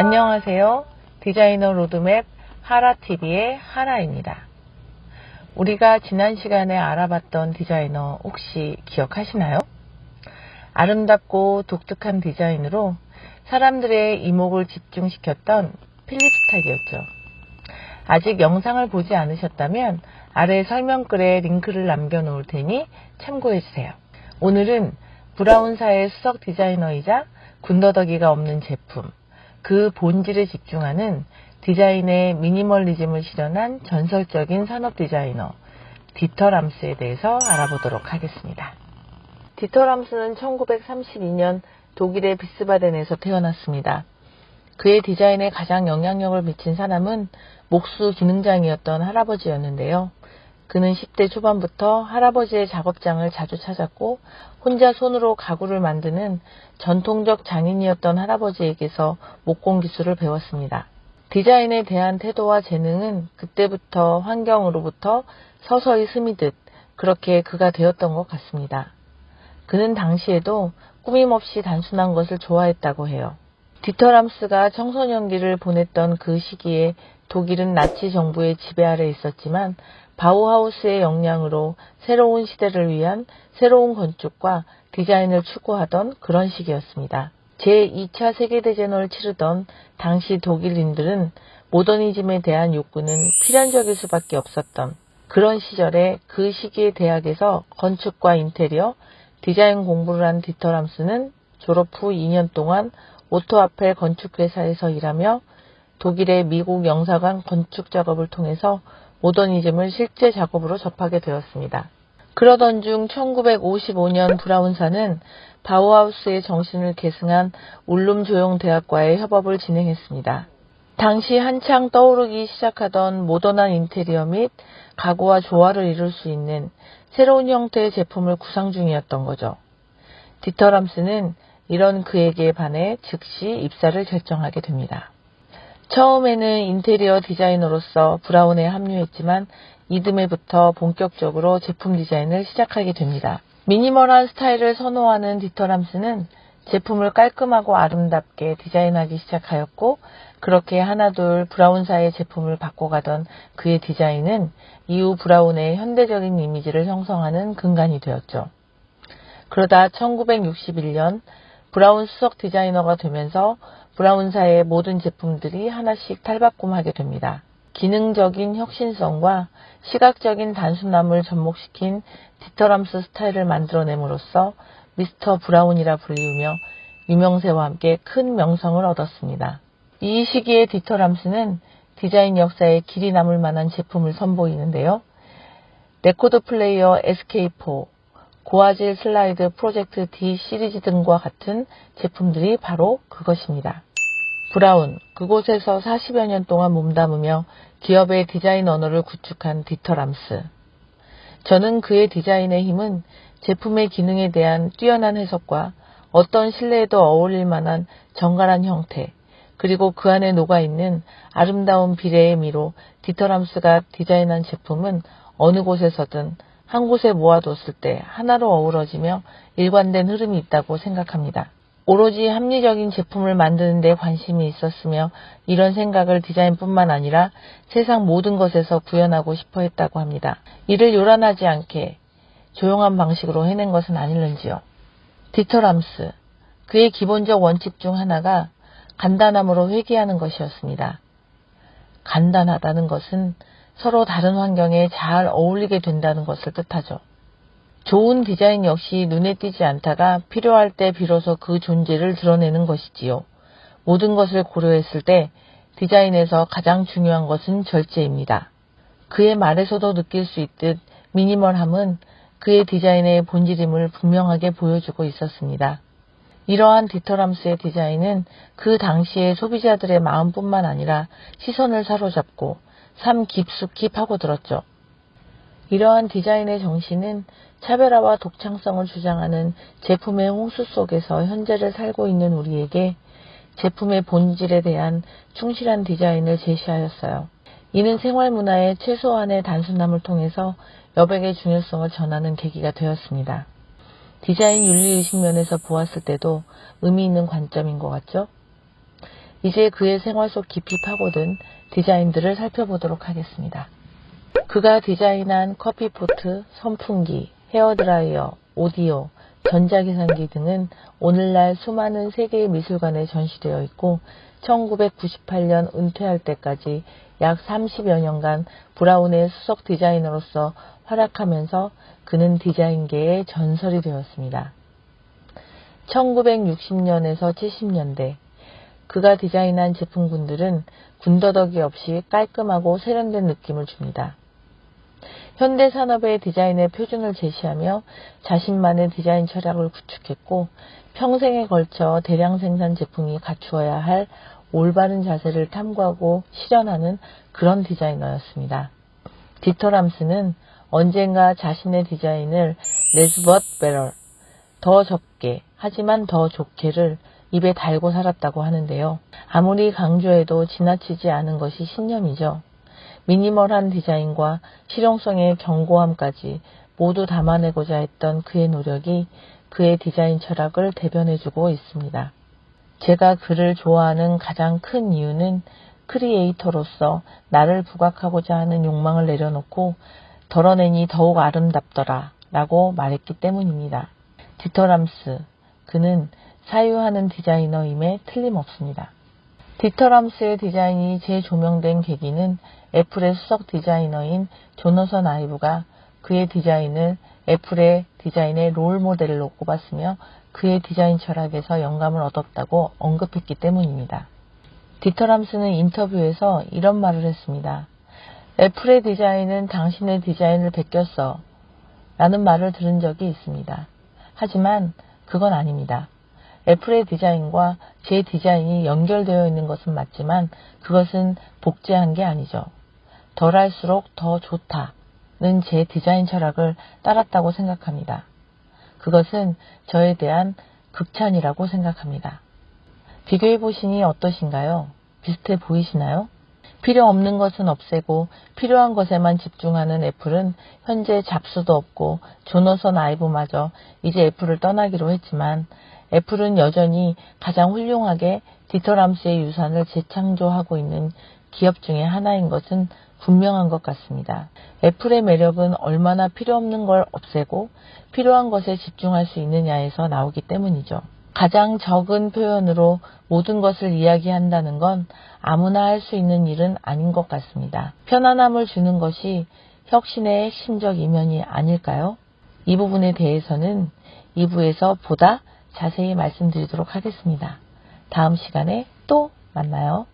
안녕하세요. 디자이너 로드맵 하라TV의 하라입니다. 우리가 지난 시간에 알아봤던 디자이너 혹시 기억하시나요? 아름답고 독특한 디자인으로 사람들의 이목을 집중시켰던 필립 스타일이었죠. 아직 영상을 보지 않으셨다면 아래 설명글에 링크를 남겨놓을 테니 참고해주세요. 오늘은 브라운사의 수석 디자이너이자 군더더기가 없는 제품, 그 본질에 집중하는 디자인의 미니멀리즘을 실현한 전설적인 산업 디자이너 디터 람스에 대해서 알아보도록 하겠습니다. 디터 람스는 1932년 독일의 비스바덴에서 태어났습니다. 그의 디자인에 가장 영향력을 미친 사람은 목수 기능장이었던 할아버지였는데요. 그는 10대 초반부터 할아버지의 작업장을 자주 찾았고 혼자 손으로 가구를 만드는 전통적 장인이었던 할아버지에게서 목공 기술을 배웠습니다. 디자인에 대한 태도와 재능은 그때부터 환경으로부터 서서히 스미듯 그렇게 그가 되었던 것 같습니다. 그는 당시에도 꾸밈없이 단순한 것을 좋아했다고 해요. 디터람스가 청소년기를 보냈던 그 시기에 독일은 나치 정부의 지배 아래 있었지만 바우하우스의 역량으로 새로운 시대를 위한 새로운 건축과 디자인을 추구하던 그런 시기였습니다. 제2차 세계대전을 치르던 당시 독일인들은 모더니즘에 대한 욕구는 필연적일 수밖에 없었던 그런 시절에 그 시기의 대학에서 건축과 인테리어, 디자인 공부를 한 디터람스는 졸업 후 2년 동안 오토 아펠 건축회사에서 일하며 독일의 미국 영사관 건축 작업을 통해서 모더니즘을 실제 작업으로 접하게 되었습니다. 그러던 중 1955년 브라운사는 바우하우스의 정신을 계승한 울룸 조용 대학과의 협업을 진행했습니다. 당시 한창 떠오르기 시작하던 모던한 인테리어 및 가구와 조화를 이룰 수 있는 새로운 형태의 제품을 구상 중이었던 거죠. 디터람스는 이런 그에게 반해 즉시 입사를 결정하게 됩니다. 처음에는 인테리어 디자이너로서 브라운에 합류했지만 이듬해부터 본격적으로 제품 디자인을 시작하게 됩니다. 미니멀한 스타일을 선호하는 디터람스는 제품을 깔끔하고 아름답게 디자인하기 시작하였고 그렇게 하나둘 브라운사의 제품을 바꿔가던 그의 디자인은 이후 브라운의 현대적인 이미지를 형성하는 근간이 되었죠. 그러다 1961년 브라운 수석 디자이너가 되면서 브라운사의 모든 제품들이 하나씩 탈바꿈하게 됩니다. 기능적인 혁신성과 시각적인 단순함을 접목시킨 디터람스 스타일을 만들어냄으로써 미스터 브라운이라 불리우며 유명세와 함께 큰 명성을 얻었습니다. 이 시기에 디터람스는 디자인 역사에 길이 남을 만한 제품을 선보이는데요. 레코드 플레이어 SK4, 고화질 슬라이드 프로젝트 D 시리즈 등과 같은 제품들이 바로 그것입니다. 브라운, 그곳에서 40여 년 동안 몸담으며 기업의 디자인 언어를 구축한 디터 람스. 저는 그의 디자인의 힘은 제품의 기능에 대한 뛰어난 해석과 어떤 실내에도 어울릴 만한 정갈한 형태, 그리고 그 안에 녹아있는 아름다운 비례의 미로 디터람스가 디자인한 제품은 어느 곳에서든 한 곳에 모아뒀을 때 하나로 어우러지며 일관된 흐름이 있다고 생각합니다. 오로지 합리적인 제품을 만드는 데 관심이 있었으며 이런 생각을 디자인뿐만 아니라 세상 모든 것에서 구현하고 싶어 했다고 합니다. 이를 요란하지 않게 조용한 방식으로 해낸 것은 아닐는지요. 디터 람스, 그의 기본적 원칙 중 하나가 간단함으로 회귀하는 것이었습니다. 간단하다는 것은 서로 다른 환경에 잘 어울리게 된다는 것을 뜻하죠. 좋은 디자인 역시 눈에 띄지 않다가 필요할 때 비로소 그 존재를 드러내는 것이지요. 모든 것을 고려했을 때 디자인에서 가장 중요한 것은 절제입니다. 그의 말에서도 느낄 수 있듯 미니멀함은 그의 디자인의 본질임을 분명하게 보여주고 있었습니다. 이러한 디터람스의 디자인은 그 당시의 소비자들의 마음뿐만 아니라 시선을 사로잡고 삶 깊숙이 파고들었죠. 이러한 디자인의 정신은 차별화와 독창성을 주장하는 제품의 홍수 속에서 현재를 살고 있는 우리에게 제품의 본질에 대한 충실한 디자인을 제시하였어요. 이는 생활 문화의 최소한의 단순함을 통해서 여백의 중요성을 전하는 계기가 되었습니다. 디자인 윤리의식 면에서 보았을 때도 의미 있는 관점인 것 같죠? 이제 그의 생활 속 깊이 파고든 디자인들을 살펴보도록 하겠습니다. 그가 디자인한 커피포트, 선풍기, 헤어드라이어, 오디오, 전자계산기 등은 오늘날 수많은 세계의 미술관에 전시되어 있고 1998년 은퇴할 때까지 약 30여 년간 브라운의 수석 디자이너로서 활약하면서 그는 디자인계의 전설이 되었습니다. 1960년에서 70년대 그가 디자인한 제품군들은 군더더기 없이 깔끔하고 세련된 느낌을 줍니다. 현대 산업의 디자인의 표준을 제시하며 자신만의 디자인 철학을 구축했고 평생에 걸쳐 대량 생산 제품이 갖추어야 할 올바른 자세를 탐구하고 실현하는 그런 디자이너였습니다. 디터 람스는 언젠가 자신의 디자인을 레즈벗 베럴, 더 적게 하지만 더 좋게를 입에 달고 살았다고 하는데요. 아무리 강조해도 지나치지 않은 것이 신념이죠. 미니멀한 디자인과 실용성의 견고함까지 모두 담아내고자 했던 그의 노력이 그의 디자인 철학을 대변해주고 있습니다. 제가 그를 좋아하는 가장 큰 이유는 크리에이터로서 나를 부각하고자 하는 욕망을 내려놓고 덜어내니 더욱 아름답더라 라고 말했기 때문입니다. 디터람스, 그는 사유하는 디자이너임에 틀림없습니다. 디터람스의 디자인이 재조명된 계기는 애플의 수석 디자이너인 조너선 아이브가 그의 디자인을 애플의 디자인의 롤 모델로 꼽았으며 그의 디자인 철학에서 영감을 얻었다고 언급했기 때문입니다. 디터람스는 인터뷰에서 이런 말을 했습니다. 애플의 디자인은 당신의 디자인을 베꼈어. 라는 말을 들은 적이 있습니다. 하지만 그건 아닙니다. 애플의 디자인과 제 디자인이 연결되어 있는 것은 맞지만 그것은 복제한 게 아니죠. 덜 할수록 더 좋다는 제 디자인 철학을 따랐다고 생각합니다. 그것은 저에 대한 극찬이라고 생각합니다. 비교해 보시니 어떠신가요? 비슷해 보이시나요? 필요 없는 것은 없애고 필요한 것에만 집중하는 애플은 현재 잡수도 없고 조너선 아이브마저 이제 애플을 떠나기로 했지만 애플은 여전히 가장 훌륭하게 디터람스의 유산을 재창조하고 있는 기업 중의 하나인 것은 분명한 것 같습니다. 애플의 매력은 얼마나 필요 없는 걸 없애고 필요한 것에 집중할 수 있느냐에서 나오기 때문이죠. 가장 적은 표현으로 모든 것을 이야기한다는 건 아무나 할 수 있는 일은 아닌 것 같습니다. 편안함을 주는 것이 혁신의 핵심적 이면이 아닐까요? 이 부분에 대해서는 2부에서 보다 자세히 말씀드리도록 하겠습니다. 다음 시간에 또 만나요.